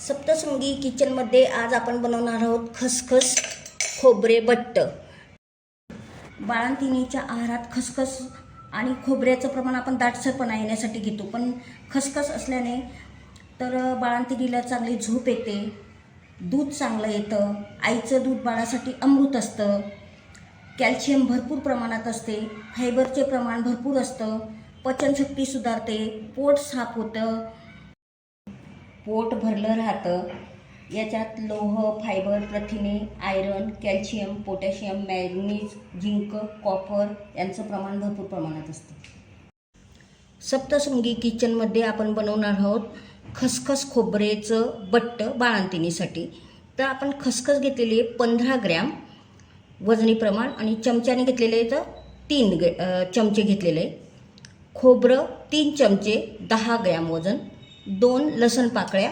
सप्तशृंगी किचनमध्ये आज आपण बनवणार आहोत खसखस खोबरे बट्ट. बाळंतिणीच्या आहारात खसखस आणि खोबऱ्याचं प्रमाण आपण दाटसरपणा येण्यासाठी घेतो. पण खसखस असल्याने तर बाळंतिणीला चांगली झोप येते दूध चांगलं येतं आईचं दूध बाळासाठी अमृत असतं कॅल्शियम भरपूर प्रमाणात असते फायबरचे प्रमाण भरपूर असतं पचनशक्ती सुधारते पोट साफ होतं पोट भरलं राहतं. याच्यात लोह फायबर प्रथिने iron calcium potassium manganese zinc copper यांचं प्रमाण भरपूर प्रमाणात असतं. सप्तशृंगी किचनमध्ये आपण बनवणार आहोत खसखस खोबरेचं बट्ट बाळंतिणीसाठी. तर आपण खसखस घेतलेली आहे पंधरा ग्रॅम वजनी प्रमाण आणि चमच्याने घेतलेले तर तीन ग चमचे घेतलेले आहे. खोबरं तीन चमचे दहा ग्रॅम वजन. दोन लसण पाकळ्या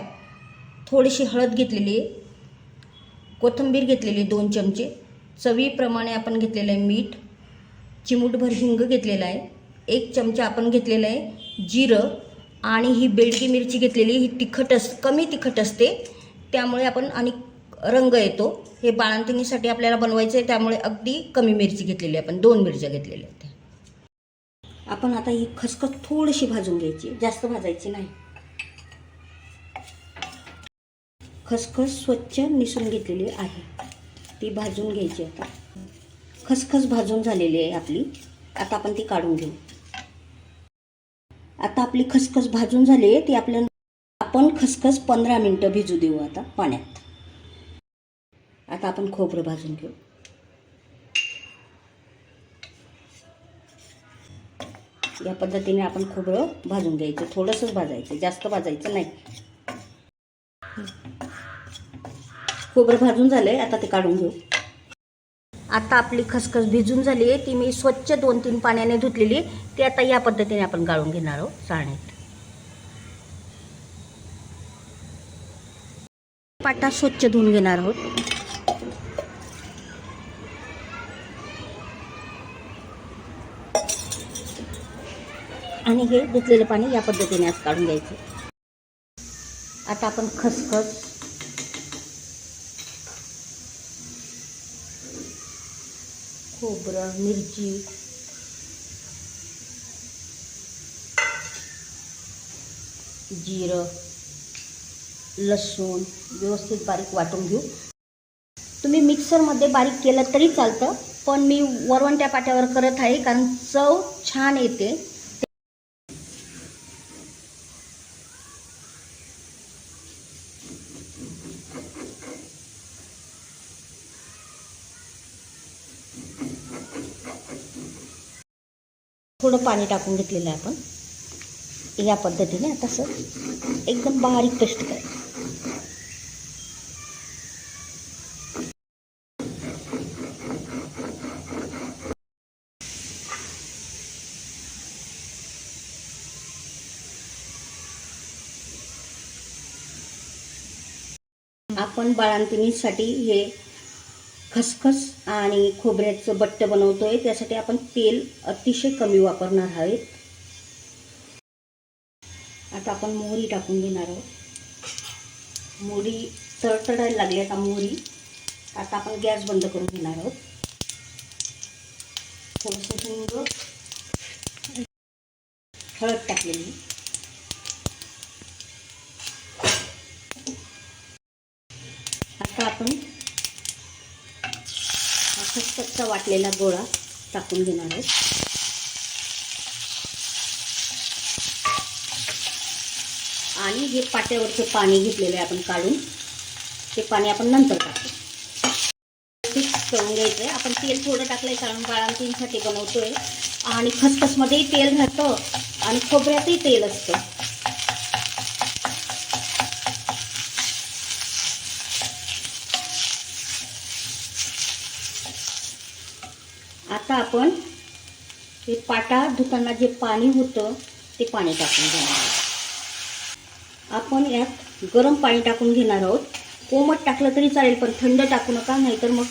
थोडीशी हळद घेतलेली आहे कोथिंबीर घेतलेली आहे दोन चमचे चवीप्रमाणे आपण घेतलेलं आहे मीठ चिमूटभर हिंग घेतलेला आहे एक चमचा आपण घेतलेला आहे जिरं आणि ही बेडकी मिरची घेतलेली ही तिखट अस कमी तिखट असते त्यामुळे आपण आणि रंग येतो. हे बाळंतिणीसाठी आपल्याला बनवायचं आहे त्यामुळे अगदी कमी मिरची घेतलेली आहे आपण दोन मिरच्या घेतलेल्या आहेत. आपण आता ही खसखस थोडीशी भाजून घ्यायची जास्त भाजायची नाही. खसखस स्वच्छ निसून घेतलेली आहे. ती भाजून घ्यायची आता. खसखस भाजून झालेली आहे आपली. आता आपण ती काढून घेऊ. आता आपली खसखस भाजून झाली आहे ती आपल्या आपण खसखस पंधरा मिनटं भिजू देऊ आता पाण्यात. आता आपण खोबरं भाजून घेऊ. या पद्धतीने आपण खोबरं भाजून घ्यायचं. थोडंसंच भाजायचं. जास्त भाजायचं नाही. खोबरं भाजून झालंय आता ते काढून घेऊ. आता आपली खसखस भिजून झाली आहे ती मी स्वच्छ दोन तीन पाण्याने धुतलेली ती आता या पद्धतीने आपण गाळून घेणार आहोत चाळणीत. पाटा स्वच्छ धुवून घेणार आहोत. आणि हे धुतलेलं पाणी या पद्धतीने आज काढून घ्यायचं. आता आपण खसखस. खोबरं मिरची. जिरं. लसूण. व्यवस्थित बारीक वाटून घेऊ. तुम्ही मिक्सरमध्ये बारीक केलं तरी चालतं पण मी वरवंट्या पाट्यावर करत आहे कारण चव छान येते. थोडं पाणी टाकून घेतलेलं आहे आपण. या पद्धतीने आता सर एकदम बारीक पेस्ट करायचं आपण बाळांतिणीसाठी हे खसखस आणि खोबऱ्याचं बट्ट आहे त्यासाठी आपण तेल अतिशय कमी वापरणार आहोत. आता आपण मोहरी टाकून घेणार आहोत. मोहरी तडतडायला लागली आता मोहरी. आता आपण गॅस बंद करून घेणार आहोत. थोडंसं हिंग हळद टाकलेली. आता आपण खसखसचा वाटलेला गोळा टाकून घेणार आहोत आणि हे पाट्यावरचं पाणी घेतलेलं आहे आपण काढून. ते पाणी आपण नंतर टाकू. करून घ्यायचं आहे. आपण तेल थोडं टाकलंय कारण बाळांतींसाठी बनवतोय. आणि खसखसमध्येही तेल राहतं आणि खोबऱ्यातही तेल असतं. आता आपण हे पाटा धुताना जे पाणी होतं ते पाणी टाकून घेणार आहोत. आपण यात गरम पाणी टाकून घेणार आहोत कोमट टाकलं तरी चालेल पण थंड टाकू नका नाहीतर मग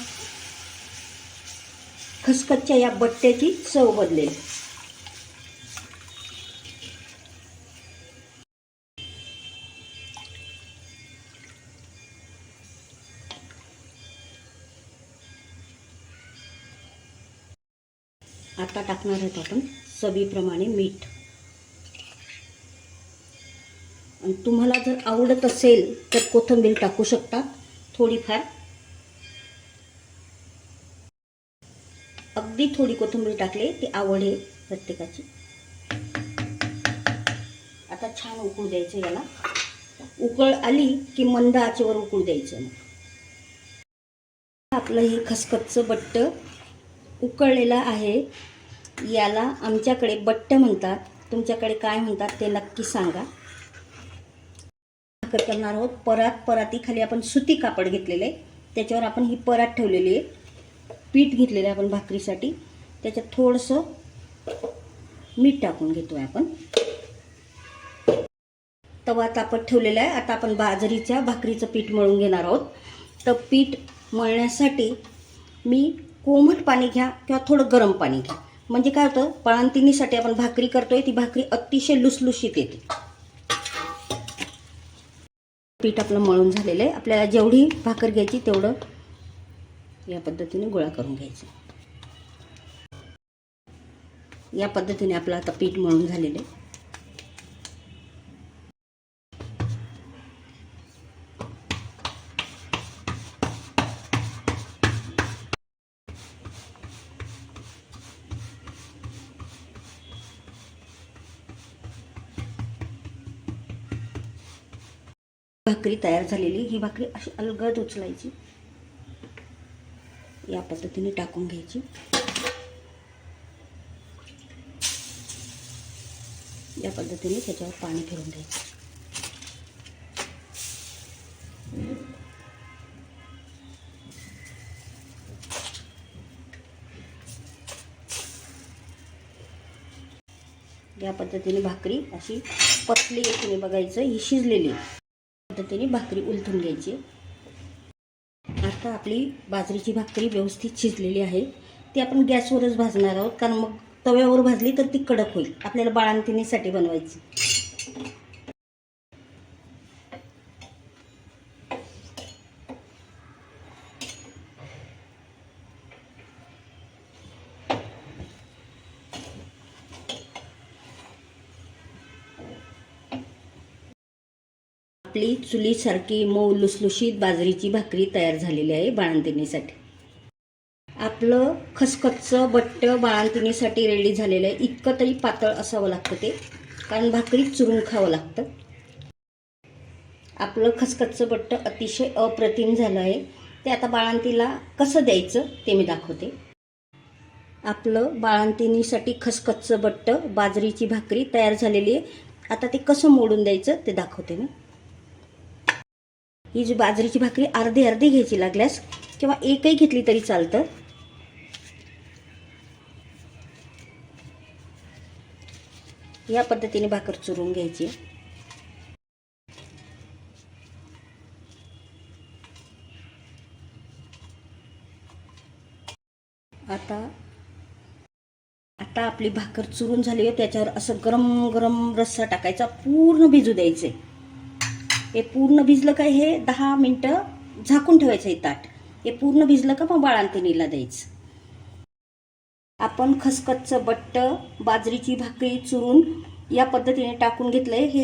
खसखसच्या या बट्ट्याची चव बदलेल आता टाकणार आहोत आपण चवीप्रमाणे मीठ. आणि तुम्हाला जर आवडत असेल तर कोथिंबीर टाकू शकता थोडीफार. अगदी थोडी कोथिंबीर टाकली ती आवड आहे प्रत्येकाची. आता छान उकळू द्यायचं याला. उकळ आली की मंद आचेवर उकळू द्यायचं. आपलं हे खसखसचं बट्ट उकळलेलं आहे. याला आमच्याकडे बट्ट म्हणतात. तुमच्याकडे काय म्हणतात ते नक्की सांगा. भाकर करणार आहोत. परात परातीखाली आपण सुती कापड घेतलेलं. आहे त्याच्यावर आपण ही परात ठेवलेली आहे. पीठ घेतलेलं आहे आपण भाकरीसाठी. त्याच्यात थोडंसं मीठ टाकून घेतोय आपण. तवा तापत ठेवलेला आहे. आता आपण बाजरीच्या भाकरीचं पीठ मळून घेणार आहोत. तर पीठ मळण्यासाठी मी कोमट पाणी घ्या किंवा थोडं गरम पाणी घ्या. म्हणजे काय होतं? पळांतिनीसाठी आपण भाकरी करतोय ती भाकरी अतिशय लुसलुशीत येते. पीठ आपलं मळून झालेलं आहे. आपल्याला जेवढी भाकर घ्यायची तेवढं या पद्धतीने गोळा करून घ्यायचं. या पद्धतीने आपलं आता पीठ मळून झालेलं आहे. भाकरी तयार झालेली ही भाकरी अशी अलगद उचलायची. या पद्धतीने टाकून घ्यायची. या पद्धतीने त्याच्यावर पाणी फिरून द्यायचं या पद्धतीने भाकरी अशी पतली तुम्ही बघायचं. ही शिजलेली. पद्धतीने भाकरी उलथून घ्यायची. आता आपली बाजरीची भाकरी व्यवस्थित शिजलेली आहे. ती आपण गॅसवरच भाजणार आहोत कारण मग तव्यावर भाजली तर ती कडक होईल. आपल्याला बाळांतिनीसाठी बनवायची. आपली चुलीसारखी मऊ लुसलुशीत बाजरीची भाकरी तयार झालेली आहे बाळंतिणीसाठी. आपलं खसखसचं बट्ट बाळंतिणीसाठी रेडी झालेलं आहे. इतकं तरी पातळ असावं लागतं ते कारण भाकरी चुरून खावं लागतं. आपलं खसखसचं बट्ट अतिशय अप्रतिम झालं आहे. ते आता बाळंतीला कसं द्यायचं ते मी दाखवते. आपलं बाळंतिणीसाठी खसखसचं बट्ट बाजरीची भाकरी तयार झालेली आहे. आता ते कसं मोडून द्यायचं ते दाखवते मी. ही जी बाजरीची भाकरी अर्धी अर्धी घ्यायची लागल्यास किंवा एकही घेतली तरी चालतं. या पद्धतीने भाकर चुरून घ्यायची. आता आता आपली भाकर चुरून झाली आहे त्याच्यावर असं गरम गरम रस्सा टाकायचा पूर्ण भिजू द्यायचे. हे पूर्ण भिजलं का हे दहा मिनटं झाकून ठेवायचं हे ताट. हे पूर्ण भिजलं का मग बाळांतिनीला द्यायचं. आपण खसखसचं बट्ट बाजरीची भाकरी चुरून या पद्धतीने टाकून घेतलंय. हे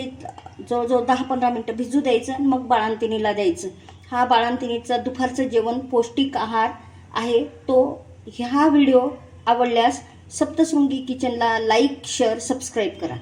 जवळजवळ दहा पंधरा मिनटं भिजू द्यायचं आणि मग बाळांतिनीला द्यायचं. हा बाळांतिणीचा दुपारचं जेवण पौष्टिक आहार आहे. तो ह्या व्हिडिओ आवडल्यास सप्तशृंगी किचनला लाईक शेअर सबस्क्राईब करा.